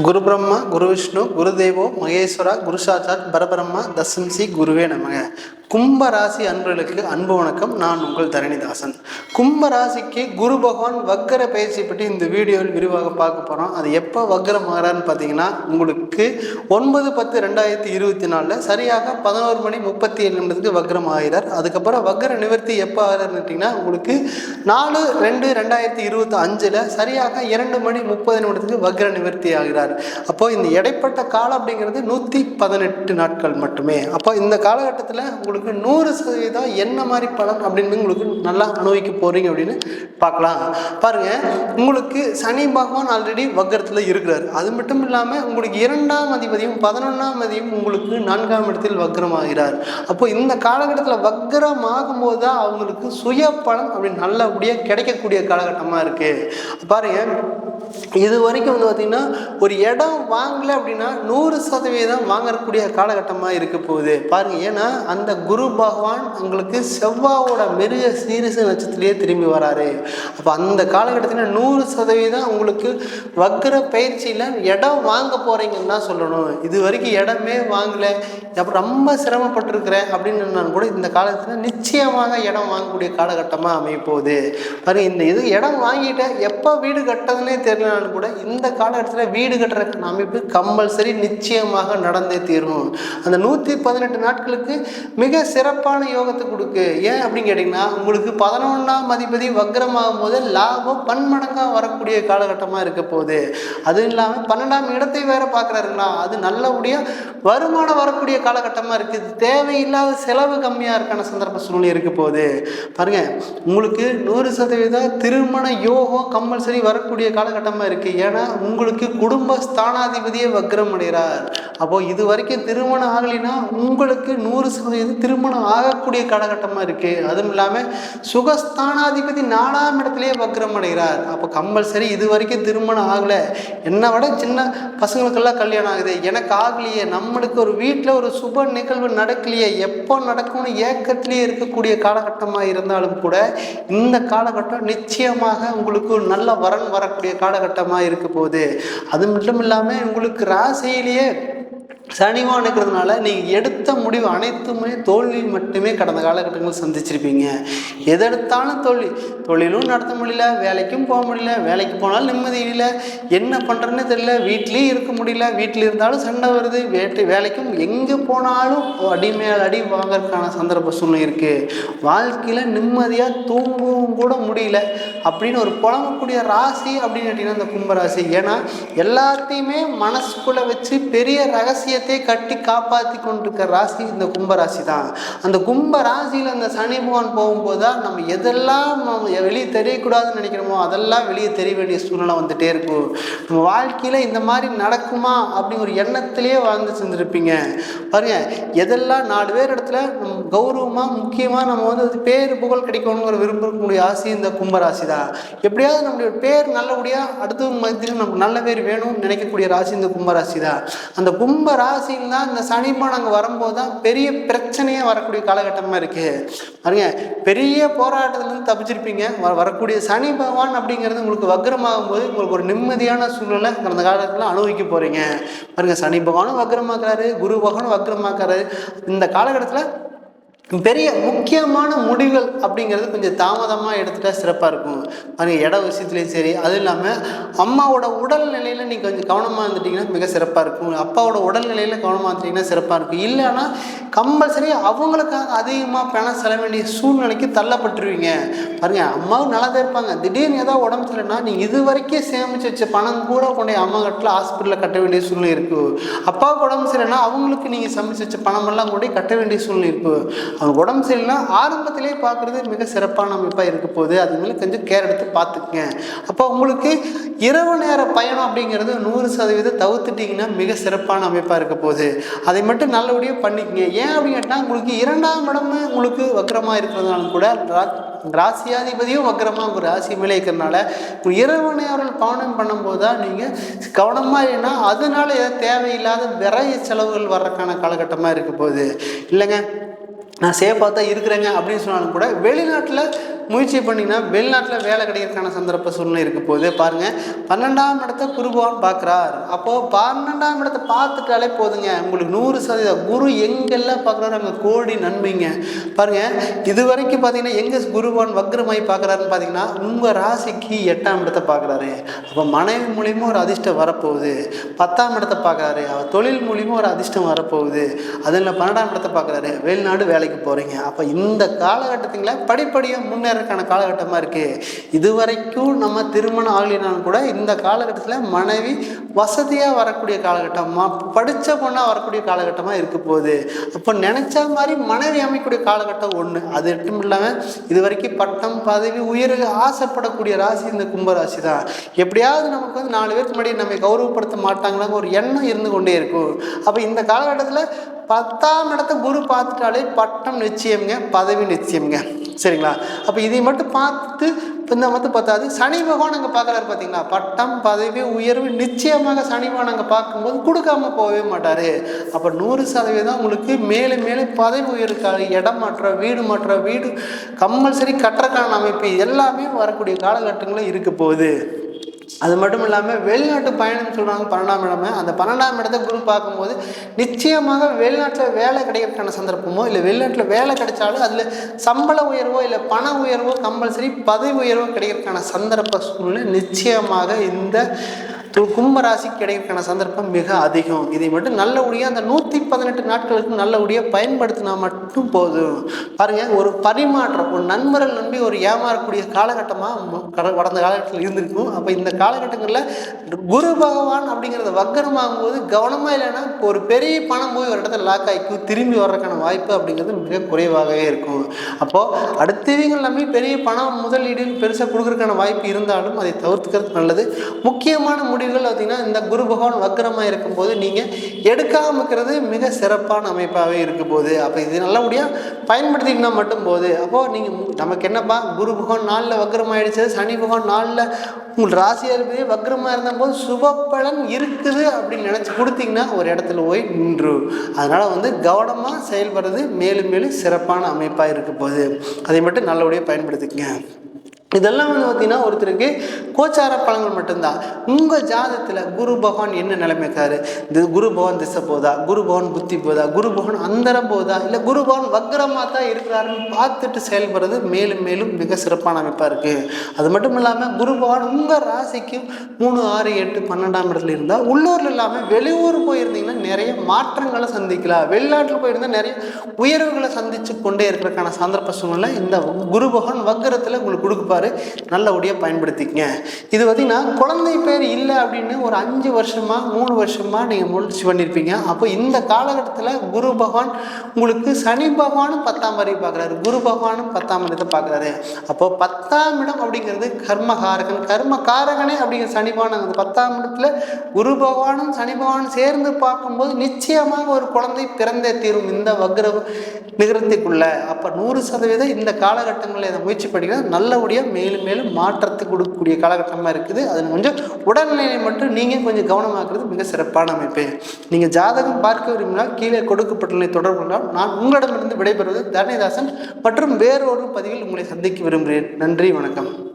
గురు బ్రహ్మ గురు విష్ణు గురుదేవో మహేశ్వర గురు సాక్షాత్ పరబ్రహ్మ దశంసి గురువే నమగ கும்பராசி அன்பர்களுக்கு அன்பு வணக்கம். நான் உங்கள் தரணிதாசன். கும்பராசிக்கு குரு பகவான் வக்கர பயிற்சி பற்றி இந்த வீடியோவில் விரிவாக பார்க்க போகிறோம் அது எப்போ வக்கரம் ஆகிறான்னு பார்த்தீங்கன்னா உங்களுக்கு ஒன்பது பத்து ரெண்டாயிரத்தி இருபத்தி நாலில் சரியாக பதினோரு மணி முப்பத்தி ஏழு நிமிடத்துக்கு வக்கரம் ஆகிறார். அதுக்கப்புறம் வக்கர நிவர்த்தி எப்போ ஆகிறாருன்னு கேட்டிங்கன்னா உங்களுக்கு நாலு ரெண்டு ரெண்டாயிரத்தி இருபத்தி அஞ்சில் சரியாக இரண்டு மணி முப்பது நிமிடத்துக்கு வக்கர நிவர்த்தி ஆகிறார். அப்போது இந்த இடைப்பட்ட காலம் அப்படிங்கிறது நூற்றி பதினெட்டு நாட்கள் மட்டுமே. அப்போ இந்த காலகட்டத்தில் உங்களுக்கு நூறு சதவீதம் என்ன மாதிரி பலன் அப்படின்னு உங்களுக்கு நல்லா அனுபவிக்க போகிறீங்க அப்படின்னு பார்க்கலாம். பாருங்கள் உங்களுக்கு சனி பகவான் ஆல்ரெடி வக்கரத்தில் இருக்கிறார். அது மட்டும் இல்லாமல் உங்களுக்கு இரண்டாம் அதிபதியும் பதினொன்றாம் அதிபதியும் உங்களுக்கு நான்காம் இடத்தில் வக்கரமாகிறார். அப்போ இந்த காலகட்டத்தில் வக்ரம் ஆகும்போது தான் அவங்களுக்கு சுய பலன் அப்படி நல்லபடியாக கிடைக்கக்கூடிய காலகட்டமாக இருக்குது பாருங்கள் இது வரைக்கும் வந்து பார்த்திங்கன்னா ஒரு இடம் வாங்கலை அப்படின்னா நூறு சதவீதம் வாங்கக்கூடிய காலகட்டமாக இருக்க போகுது. பாருங்கள் ஏன்னா அந்த குரு பகவான் உங்களுக்கு செவ்வாவோட மிருக சீரிச நட்சத்திரத்திலேயே திரும்பி வராரு. அப்போ அந்த காலகட்டத்தில் நூறு சதவீதம் உங்களுக்கு வக்ர பயிற்சியில் இடம் வாங்க போகிறீங்கன்னு தான் சொல்லணும். இது வரைக்கும் இடமே வாங்கலை. அப்புறம் ரொம்ப சிரமப்பட்டிருக்கிறேன் அப்படின்னு நான் கூட இந்த காலத்தில் நிச்சயமாக இடம் வாங்கக்கூடிய காலகட்டமாக அமைப்போகுது பாருங்க இந்த இது இடம் வாங்கிட்டேன் எப்போ வீடு கட்டதுன்னே தெரியலனாலும் கூட இந்த காலகட்டத்தில் வீடு கட்டுற அமைப்பு கம்பல்சரி நிச்சயமாக நடந்தே தீரும் அந்த நூற்றி பதினெட்டு நாட்களுக்கு மிக சிறப்பான யோகத்தை கொடுக்கு. ஏன் அப்படின்னு கேட்டிங்கன்னா உங்களுக்கு பதினொன்றாம் அதிபதி வக்ரமாகும் போது லாபம் பன்மடங்காக வரக்கூடிய காலகட்டமாக இருக்க போகுது. அதுவும் இல்லாமல் பன்னெண்டாம் இடத்தை வேற பார்க்குறாருங்களா அது நல்லபடியாக வருமானம் வரக்கூடிய காலகட்டமாக இருக்குது தேவையில்லாத செலவு கம்மியாக இருக்கான சந்தர்ப்ப சூழ்நிலை இருக்க போகுது. பாருங்க உங்களுக்கு நூறு சதவீதம் திருமண யோகம் கம்பல்சரி வரக்கூடிய காலகட்டமாக இருக்குது ஏன்னா உங்களுக்கு குடும்ப ஸ்தானாதிபதியே வக்ரம் அடைகிறார். அப்போது இது வரைக்கும் திருமணம் ஆகலைன்னா உங்களுக்கு நூறு சதவீதம் திருமணம் ஆகக்கூடிய காலகட்டமாக இருக்குது அதுவும் இல்லாமல் சுகஸ்தானாதிபதி நாலாம் இடத்துலயே வக்ரம் அடைகிறார். அப்போ கம்பல்சரி இது வரைக்கும் திருமணம் ஆகலை. என்னை விட சின்ன பசங்களுக்கெல்லாம் கல்யாணம் ஆகுது. எனக்கு ஆகலையே. நம்மளுக்கு ஒரு வீட்டில் ஒரு சுப நிகழ்வு நடக்கலையே. எப்போ நடக்கும்னு ஏக்கத்திலேயே இருக்கக்கூடிய காலகட்டமாக இருந்தாலும் கூட இந்த காலகட்டம் நிச்சயமாக உங்களுக்கு நல்ல வரன் வரக்கூடிய காலகட்டமாக இருக்க போகுது. அது மட்டும் இல்லாமல் உங்களுக்கு ராசியிலேயே சனிவான் இருக்கிறதுனால நீங்கள் எடுத்த முடிவு அனைத்துமே தோல்வி மட்டுமே கடந்த காலகட்டங்கள் சந்திச்சிருப்பீங்க. எது எடுத்தாலும் தோல்வி. தொழிலும் நடத்த முடியல வேலைக்கும் போக முடியல வேலைக்கு போனாலும் நிம்மதி இல்லை. என்ன பண்ணுறேன்னு தெரியல. வீட்லேயும் இருக்க முடியல. வீட்டில் இருந்தாலும் சண்டை வருது. வேட்டை வேலைக்கும் எங்கே போனாலும் அடி மேல் அடி வாங்கறதுக்கான சந்தர்ப்ப சூழ்நிலை இருக்குது வாழ்க்கையில் நிம்மதியாக தூங்கவும் கூட முடியல. அப்படின்னு ஒரு புலம்பக்கூடிய ராசி அப்படின்னு கேட்டிங்கன்னா அந்த கும்பராசி. ஏன்னா எல்லாத்தையுமே மனசுக்குள்ளே வச்சு பெரிய ரகசிய ராஜ்யத்தை கட்டி காப்பாற்றி கொண்டிருக்க ராசி இந்த கும்பராசி தான் அந்த கும்ப ராசியில் அந்த சனி பகவான் போகும்போது தான் நம்ம எதெல்லாம் நம்ம வெளியே தெரியக்கூடாதுன்னு நினைக்கிறோமோ அதெல்லாம் வெளியே தெரிய வேண்டிய சூழ்நிலை வந்துகிட்டே இருக்கும். நம்ம வாழ்க்கையில் இந்த மாதிரி நடக்குமா அப்படிங்கிற ஒரு எண்ணத்திலே வாழ்ந்து செஞ்சுருப்பீங்க பாருங்க எதெல்லாம் நாலு பேர் இடத்துல நம்ம கௌரவமாக முக்கியமாக நம்ம வந்து அது பேர் புகழ் கிடைக்கணுங்கிற விரும்பக்கூடிய ஆசை இந்த கும்பராசி தான் எப்படியாவது நம்மளுடைய பேர் நல்லபடியாக அடுத்தவங்க மத்தியில் நமக்கு நல்ல பேர் வேணும்னு நினைக்கக்கூடிய ராசி இந்த கும்பராசி தான் அந்த கும்பராசி ராசியில் தான் இந்த சனிமான் அங்கே வரும்போது தான் பெரிய பிரச்சனையே வரக்கூடிய காலகட்டமாக இருக்குது பாருங்க பெரிய போராட்டத்துலேருந்து தப்பிச்சிருப்பீங்க. வ- வரக்கூடிய சனி பகவான் அப்படிங்கிறது உங்களுக்கு வக்ரமாகும் போது உங்களுக்கு ஒரு நிம்மதியான சூழ்நிலை கடந்த காலத்தில் அனுபவிக்க போகிறீங்க பாருங்க சனி பகவானும் வக்ரமாக்குறாரு குரு பகவானும் வக்ரமாக்குறாரு. இந்த காலகட்டத்தில் பெரிய முக்கியமான முடிவுகள் அப்படிங்கிறது கொஞ்சம் தாமதமாக எடுத்துட்டா சிறப்பாக இருக்கும். பாருங்கள் இட விஷயத்துலையும் சரி அதுவும் இல்லாமல் அம்மாவோட உடல்நிலையில் நீங்கள் கொஞ்சம் கவனமாக இருந்துட்டிங்கன்னா மிக சிறப்பாக இருக்கும். அப்பாவோட உடல்நிலையில் கவனமாக இருந்துட்டிங்கன்னா சிறப்பாக இருக்கும். இல்லைன்னா கம்பல்சரி அவங்களுக்காக அதிகமாக பணம் செல்ல வேண்டிய சூழ்நிலைக்கு தள்ளப்பட்டுருவீங்க. பாருங்கள் அம்மாவும் நல்லா தான் இருப்பாங்க. திடீர்னு ஏதாவது உடம்பு சரியில்லைன்னா நீங்கள் இது வரைக்கும் சேமிச்சு வச்ச பணம் கூட கொண்டு அம்மா கட்டில் ஹாஸ்பிட்டலில் கட்ட வேண்டிய சூழ்நிலை இருக்குது அப்பாவுக்கு உடம்பு சரியில்லைன்னா அவங்களுக்கு நீங்கள் சமைச்சு வச்ச பணமெல்லாம் கொண்டு கட்ட வேண்டிய சூழ்நிலை இருக்குது அவங்க உடம்பு சரியில்லைனா ஆரம்பத்திலே பார்க்குறது மிக சிறப்பான அமைப்பாக இருக்க போகுது. அது மேலே கொஞ்சம் கேர் எடுத்து பார்த்துக்குங்க. அப்போ உங்களுக்கு இரவு நேர பயணம் அப்படிங்கிறது நூறு சதவீதம் தவிர்த்துட்டிங்கன்னா மிக சிறப்பான அமைப்பாக இருக்க போகுது. அதை மட்டும் நல்லபடியாக பண்ணிக்கங்க. ஏன் அப்படின்னு கேட்டால் உங்களுக்கு இரண்டாம் இடமே உங்களுக்கு வக்கரமாக இருக்கிறதுனால கூட ரா- ராசியாதிபதியும் வக்கரமாக உங்கள் ராசி மேலே இருக்கிறனால இரவு நேரம் பவனம் பண்ணும்போது தான் நீங்கள் கவனமாக இல்லைன்னா அதனால ஏதாவது தேவையில்லாத விரைய செலவுகள் வர்றதுக்கான காலகட்டமாக இருக்க போகுது. இல்லைங்க? நான் சேஃபாக தான் இருக்கிறேங்க அப்படின்னு சொன்னாலும் கூட வெளிநாட்டில் முயற்சி பண்ணிங்கன்னா வெளிநாட்டில் வேலை கிடைக்கிறதுக்கான சந்தர்ப்ப சூழ்நிலை இருக்க போகுது. பாருங்கள் பன்னெண்டாம் இடத்த குருபவான் பார்க்குறார். அப்போது பன்னெண்டாம் இடத்தை பார்த்துட்டாலே போதுங்க. உங்களுக்கு நூறு சதவீதம். குரு எங்கெல்லாம் பார்க்குறாரு அங்கே கோடி நன்மைங்க. பாருங்கள் இது வரைக்கும் பார்த்தீங்கன்னா எங்கே குருவான் வக்ரமாய் பார்க்குறாருன்னு பார்த்தீங்கன்னா உங்கள் ராசிக்கு எட்டாம் இடத்தை பார்க்குறாரு. அப்போ மனைவி மூலியமும் ஒரு அதிர்ஷ்டம் வரப்போகுது. பத்தாம் இடத்தை பார்க்குறாரு. அவர் தொழில் மூலியமும் ஒரு அதிர்ஷ்டம் வரப்போகுது. அதில் பன்னெண்டாம் இடத்தை பார்க்குறாரு. வெளிநாடு வேலைக்கு போகிறீங்க அப்போ இந்த காலகட்டத்தில் படிப்படியாக முன்னேறக்கான காலகட்டமாக இருக்குது இது வரைக்கும் நம்ம திருமணம் ஆகலினாலும் கூட இந்த காலகட்டத்தில் மனைவி வசதியாக வரக்கூடிய காலகட்டம் படித்த பொண்ணாக வரக்கூடிய காலகட்டமாக இருக்க போகுது. அப்போ நினச்ச மாதிரி மனைவி அமைக்கக்கூடிய காலகட்டம் ஒன்று அது மட்டும் இல்லாமல் இது வரைக்கும் பட்டம் பதவி உயர்வு ஆசைப்படக்கூடிய ராசி இந்த கும்பராசி தான். எப்படியாவது நமக்கு வந்து நாலு பேருக்கு முன்னாடி நம்ம கௌரவப்படுத்த மாட்டாங்களாங்க ஒரு எண்ணம் இருந்து கொண்டே இருக்கும். அப்போ இந்த காலகட்டத்தில் பத்தாம் இடத்த குரு பார்த்துட்டாலே பட்டம் நிச்சயம்ங்க பதவி நிச்சயம்ங்க. சரிங்களா? அப்போ இதை மட்டும் பார்த்து இந்த மட்டும் பார்த்தாது சனி பகவான் அங்கே பார்க்குறாரு பார்த்தீங்களா? பட்டம் பதவி உயர்வு நிச்சயமாக சனி பகவான் அங்கே பார்க்கும்போது கொடுக்காம போகவே மாட்டார். அப்போ நூறு சதவீதம் உங்களுக்கு மேலும் மேலும் பதவி உயர்வுக்காக இடம் மாற்றம் வீடு மாற்றம் வீடு கம்பல்சரி கட்டுறக்கான அமைப்பு எல்லாமே வரக்கூடிய காலகட்டங்களும் இருக்க போகுது. அது மட்டும் இல்லாமல் வெளிநாட்டு பயணம் சொல்கிறாங்க பன்னெண்டாம் இடமே. அந்த பன்னெண்டாம் இடத்த குரு பார்க்கும்போது நிச்சயமாக வெளிநாட்டில் வேலை கிடைக்கிறதுக்கான சந்தர்ப்பமோ இல்லை வெளிநாட்டில் வேலை கிடைச்சாலும் அதில் சம்பள உயர்வோ இல்லை பண உயர்வோ கம்பல்சரி பதவி உயர்வோ கிடைக்கிறதுக்கான சந்தர்ப்ப சூழ்நிலை நிச்சயமாக இந்த கும்பராசிக்கு கிடைக்கிறதுக்கான சந்தர்ப்பம் மிக அதிகம். இதை மட்டும் நல்லபடியாக அந்த நூற்றி பதினெட்டு நாட்களுக்கு நல்லபடியாக பயன்படுத்தினா மட்டும் போதும். பாருங்கள் ஒரு பரிமாற்றம் ஒரு நண்பர்கள் நம்பி ஒரு ஏமாறக்கூடிய காலகட்டமாக கடந்த காலகட்டத்தில் இருந்திருக்கும். அப்போ இந்த காலகட்டங்களில் குரு பகவான் அப்படிங்கிறத வக்கரமாகும் போது கவனமாக இல்லைன்னா ஒரு பெரிய பணம் போய் ஒரு இடத்துல லாக் ஆகிக்கும் திரும்பி வர்றதுக்கான வாய்ப்பு அப்படிங்கிறது மிக குறைவாகவே இருக்கும். அப்போது அடுத்தவங்க நம்பி பெரிய பணம் முதலீடு பெருசாக கொடுக்குறதுக்கான வாய்ப்பு இருந்தாலும் அதை தவிர்த்துக்கிறது நல்லது. முக்கியமான முடிவுகள் பார்த்திங்கன்னா இந்த குரு பகவான் வக்கரமாக இருக்கும்போது நீங்கள் எடுக்காமல் இருக்கிறது மிக சிறப்பான அமைப்பாகவே இருக்க போகுது. அப்போ இது நல்லபடியாக பயன்படுத்திக்கினா மட்டும் போகுது. அப்போது நீங்கள் நமக்கு என்னப்பா குரு பகவான் நாளில் வக்கரமாகிடுச்சு சனி பகவான் நாளில் உங்கள் ராசியாக இருப்பதே வக்கரமாக இருந்தபோது சுப பலன் இருக்குது அப்படின்னு நினச்சி கொடுத்தீங்கன்னா ஒரு இடத்துல போய் நின்று. அதனால் வந்து கவனமாக செயல்படுறது மேலும் மேலும் சிறப்பான அமைப்பாக இருக்க போகுது. அதை மட்டும் நல்லபடியாக பயன்படுத்திக்கங்க. இதெல்லாம் வந்து பார்த்திங்கன்னா ஒருத்தருக்கு கோச்சார பலன்கள் மட்டும்தான். உங்கள் ஜாதத்தில் குரு பகவான் என்ன நிலைமைக்காரு இது குரு பகவான் திசை போதா? குரு பகவான் புத்தி போதா? குரு பகவான் அந்தரம் போதா? இல்லை குரு பகவான் வக்ரமாக தான் இருக்கிறாருன்னு பார்த்துட்டு செயல்படுறது மேலும் மேலும் மிக சிறப்பான அமைப்பாக இருக்குது அது மட்டும் இல்லாமல் குரு பகவான் உங்கள் ராசிக்கு மூணு ஆறு எட்டு பன்னெண்டாம் இடத்துல இருந்தால் உள்ளூரில் இல்லாமல் வெளியூர் போயிருந்தீங்கன்னா நிறைய மாற்றங்களை சந்திக்கலாம். வெளிநாட்டில் போயிருந்தால் நிறைய உயர்வுகளை சந்தித்து கொண்டே இருக்கிறதுக்கான சந்தர்ப்ப சூழ்நிலை இந்த குரு பகவான் வக்ரத்தில் உங்களுக்கு கொடுப்பாரு நல்லபடியாக பயன்படுத்திக்கங்க. இது பார்த்திங்கன்னா குழந்தை பேர் இல்லை அப்படின்னு ஒரு அஞ்சு வருஷமாக மூணு வருஷமாக நீங்கள் முயற்சி பண்ணியிருப்பீங்க அப்போ இந்த காலகட்டத்தில் குரு பகவான் உங்களுக்கு சனி பகவானும் பத்தாம் வரை பார்க்குறாரு. குரு பகவானும் பத்தாம் இடத்தை பார்க்குறாரு. அப்போ பத்தாம் இடம் அப்படிங்கிறது கர்மகாரகன். கர்மகாரகனே அப்படிங்கிற சனி பகவான் அந்த பத்தாம் இடத்துல குரு பகவானும் சனி பகவானும் சேர்ந்து பார்க்கும்போது நிச்சயமாக ஒரு குழந்தை பிறந்தே தீரும் இந்த வக்ர நிகழ்த்திக்குள்ள அப்போ நூறு சதவீதம் இந்த காலகட்டங்களில் இதை முயற்சி படிக்கிறது நல்லபடியாக மேலும் மேலும் மாற்றத்தை கொடுக்கக்கூடிய காலகட்டமாக இருக்குது. அதில் கொஞ்சம் உடல்நிலையை மட்டும் நீங்கள் கொஞ்சம் கவனமாக்குறது மிக சிறப்பான அமைப்பு. நீங்கள் ஜாதகம் பார்க்க விரும்பினால் கீழே கொடுக்கப்பட்டுள்ள தொடர்பு கொண்டால் நான் உங்களிடமிருந்து விடைபெறுவது தரணிதாசன் மற்றும் வேறொரு பதிவில் உங்களை சந்திக்க விரும்புகிறேன். நன்றி வணக்கம்.